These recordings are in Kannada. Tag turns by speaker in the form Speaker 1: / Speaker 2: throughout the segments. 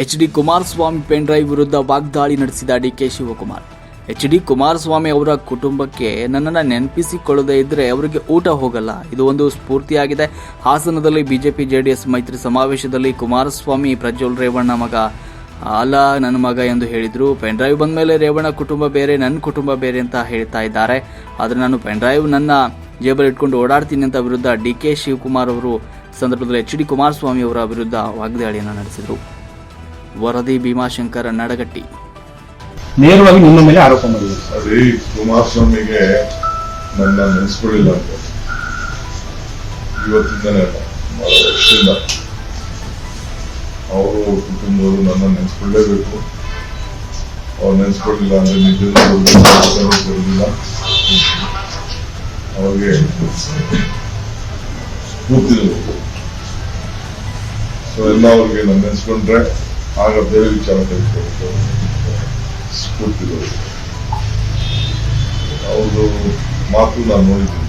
Speaker 1: H D Kumaraswamy pen drive ವಿರುದ್ಧ ವಾಗ್ದಾಳಿ ನಡೆಸಿದ D K Shivakumar. H D Kumaraswamy ಅವರ ಕುಟುಂಬಕ್ಕೆ ನನ್ನನ್ನು ನೆನಪಿಸಿಕೊಳ್ಳದೇ ಇದ್ದರೆ ಅವರಿಗೆ ಊಟ ಹೋಗಲ್ಲ. ಇದು ಒಂದು ಸ್ಫೂರ್ತಿಯಾಗಿದೆ. ಹಾಸನದಲ್ಲಿ ಬಿಜೆಪಿ ಜೆಡಿಎಸ್ ಮೈತ್ರಿ ಸಮಾವೇಶದಲ್ಲಿ ಕುಮಾರಸ್ವಾಮಿ ಪ್ರಜ್ವಲ್ ರೇವಣ್ಣ ಮಗ. ಅಲ್ಲ, ನನ್ನ ಮಗ ಎಂದು ಹೇಳಿದರು. ಪೆನ್ ಡ್ರೈವ್ ಬಂದ ಮೇಲೆ ರೇವಣ್ಣ ಕುಟುಂಬ ಬೇರೆ ನನ್ನ ಕುಟುಂಬ ಬೇರೆ ಅಂತ ಹೇಳ್ತಾ ಇದ್ದಾರೆ. ಆದರೆ ನಾನು ಪೆನ್ ಡ್ರೈವ್ ನನ್ನ ಜೇಬಲ್ಲಿಟ್ಕೊಂಡು ಓಡಾಡ್ತೀನಿ ಅಂತ ವಿರುದ್ಧ ಡಿ ಕೆ ಶಿವಕುಮಾರ್ ಅವರು ಸಂದರ್ಭದಲ್ಲಿ ಎಚ್ ಡಿ ಕುಮಾರಸ್ವಾಮಿ ಅವರ ವಿರುದ್ಧ ವಾಗ್ದಾಳಿಯನ್ನು ನಡೆಸಿದರು. ವರದಿ ಭೀಮಾಶಂಕರ ನಡಗಟ್ಟಿ.
Speaker 2: ನೇರವಾಗಿ ನಿಮ್ಮ ಮೇಲೆ ಆರೋಪ ಮಾಡಿದ್ರು
Speaker 3: ಅದೇ ಕುಮಾರಸ್ವಾಮಿಗೆ ನನ್ನ ನೆನೆಸ್ಕೊಳ್ಳಿಲ್ಲ ಅಂತ. ಇವತ್ತಿಂದನೇ ಅಲ್ಲ ಬಹಳ ವರ್ಷದಿಂದ ಅವರು ಕುಟುಂಬದವರು ನನ್ನ ನೆನೆಸ್ಕೊಳ್ಳೇಬೇಕು. ಅವ್ರು ನೆನೆಸ್ಕೊಳ್ಳಿಲ್ಲ ಅಂದ್ರೆ ನಿಜ ಬರೋದಿಲ್ಲ ಅವ್ರಿಗೆ ಗೊತ್ತಿರಬೇಕು ಸೊ ಎಲ್ಲ ಅವ್ರಿಗೆ ನಾನು ನೆನೆಸ್ಕೊಂಡ್ರೆ ಆಗ ಬೇರೆ ವಿಚಾರ ತೆಗೆದುಕೊಂಡು ಸ್ಫೂರ್ತಿಗಳು. ಅವ್ರದ್ದು ಮಾತು ನಾನು ನೋಡಿದ್ದೀನಿ.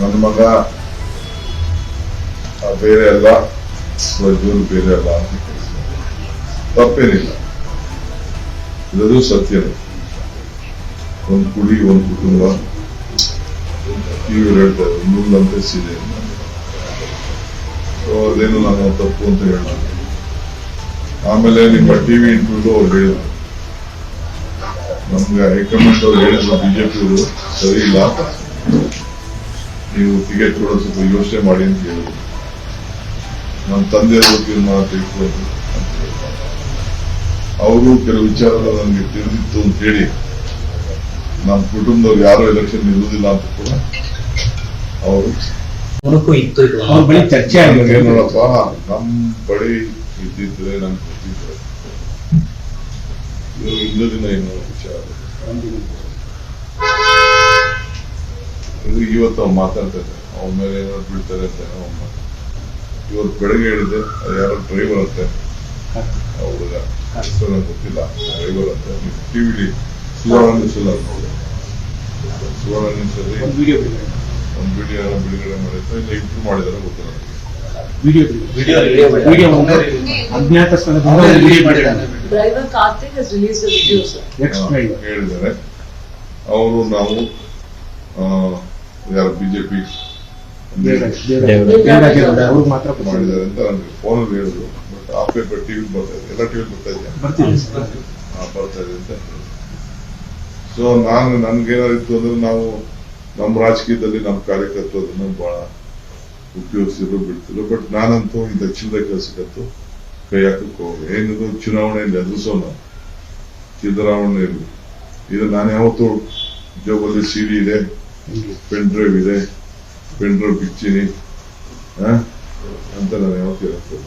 Speaker 3: ನನ್ನ ಮಗ ಬೇರೆ ಅಲ್ಲ ಪ್ರಜ್ವಲ್ ಬೇರೆ ಅಲ್ಲ ಅಂತ ತಪ್ಪೇನಿಲ್ಲ. ಇದೂ ಸತ್ಯ. ಒಂದು ಕುಡಿ, ಒಂದು ಕುಟುಂಬ. ಇವ್ರು ಹೇಳ್ತಾರೆ ನೂಲಂತೆ ಸೀದೆ ಸೊ ಅದೇನು ನಾನು ತಪ್ಪು ಅಂತ ಹೇಳಲ್ಲ. ಆಮೇಲೆ ನಿಮ್ಮ ಟಿವಿ ಇಂಟರ್ವ್ಯೂ ಅವ್ರು ಹೇಳಿದ್ರು. ನಮ್ಗೆ ಹೈಕಮಾಂಡ್ ಅವ್ರು ಹೇಳಿದ್ರು ಬಿಜೆಪಿಯವರು ಸರಿ ಇಲ್ಲ. ನೀವು ಟಿಕೆಟ್ ಕೂಡ ಸ್ವಲ್ಪ ಯೋಚನೆ ಮಾಡಿ ಅಂತ ಹೇಳಿದ್ರು. ನಮ್ಮ ತಂದೆಯವರು ತೀರ್ಮಾನ ಹೇಳಿದ್ರು. ಅವರು ಕೆಲವು ವಿಚಾರಗಳು ನನಗೆ ತಿಳಿದಿತ್ತು ಅಂತ ಹೇಳಿ ನಮ್ಮ ಕುಟುಂಬದವ್ರು ಯಾರು ಎಲೆಕ್ಷನ್ ನಿಲ್ಲುವುದಿಲ್ಲ ಅಂತ ಕೂಡ ಅವರು
Speaker 4: ಮುನುಕು ಇತ್ತು ಇದು.
Speaker 2: ಅವ್ರ ಬಳಿ ಚರ್ಚೆ ಆಗಿದೆ.
Speaker 3: ನೋಡಪ್ಪ ನಮ್ ಬಳಿ ಇದ್ದಿದ್ರೆ ನಮ್ ಗೊತ್ತಿದ್ರೆ ಇದು ಇಂದು ಏನು ವಿಚಾರ. ಇದು ಇವತ್ತು ಅವ್ರು ಮಾತಾಡ್ತಾ ಇದ್ದಾರೆ ಅವ್ರ ಮೇಲೆ ಏನಾದ್ರು ಬೀಳ್ತಾರೆ ಅಂತ ಏನೋ ಅವ್ರು ಮಾತಾಡ್ತಾರೆ. ಇವತ್ತು ಬೆಳಗ್ಗೆ ಹೇಳಿದೆ ಅದು ಯಾರೋ ಡ್ರೈವರ್ ಅಂತೆ. ಹುಡುಗ. ಹೆಸರು ನಂಗೆ ಗೊತ್ತಿಲ್ಲ. ಡ್ರೈವರ್ ಅಂತ. ಟಿವಿಲಿ ಸುವರ್ಣ ನ್ಯೂಸ್ ಅಲ್ಲಿ ಸುವರ್ಣ ನ್ಯೂಸ್ ಅಲ್ಲಿ
Speaker 2: ಒಂದು ವಿಡಿಯೋ
Speaker 3: ವಿಡಿಯೋ ಮಾಡಿದ್ರೆ ಇಲ್ಲ ಮಾಡಿದಾರೆ ಗೊತ್ತಿಲ್ಲ
Speaker 2: ಅಜ್ಞಾತ
Speaker 3: ಹೇಳಿದ್ದಾರೆ. ಅವರು ನಾವು ಆ, ಯಾರು ಬಿಜೆಪಿ
Speaker 2: ಅವ್ರು ಮಾತ್ರ ಗೊತ್ತಿಲ್ಲ.
Speaker 3: ಮಾಡಿದ್ದಾರೆ ಅಂತ ನನಗೆ ಫೋನಲ್ಲಿ ಹೇಳಿದ್ರು. ಬಟ್ ಆ ಪೇಪರ್ ಟಿವಿ ಬರ್ತಾ ಇದೆ. ಎಲ್ಲ ಟಿವಿ ಬರ್ತಾ ಇದೆ
Speaker 2: ಬರ್ತಿದೆ
Speaker 3: ಆ, ಬರ್ತಾ ಇದೆ ಅಂತ. ಸೊ ನಾನು ನನ್ಗೇನಾದಿತ್ತು ಅಂದ್ರೆ ನಾವು ನಮ್ಮ ರಾಜಕೀಯದಲ್ಲಿ ನಮ್ಮ ಕಾರ್ಯಕರ್ತರನ್ನ ಬಹಳ ಉಪಯೋಗಿಸಿದ್ರು, ಬಿಡ್ತಿದ್ರು. ಬಟ್ ನಾನಂತೂ ಈ ದಕ್ಷಿಣದ ಕೆಲಸಕ್ಕಂತೂ ಕೈ ಹಾಕಕ್ಕೆ ಹೋಗಿ ಏನಿದು ಚುನಾವಣೆಯಲ್ಲಿ ಎದುರಿಸೋಣ ಇರಲಿ. ಇದು ನಾನು ಯಾವತ್ತು ಜೋಬಲ್ಲಿ ಸಿಡಿ ಇದೆ ಪೆನ್ ಡ್ರೈವ್ ಇದೆ ಪೆನ್ ಡ್ರೈವ್ ಬಿಚ್ಚಿನಿ? ಅಂತ ನಾನು ಯಾವತ್ತೂ ಹೇಳ್ತೇನೆ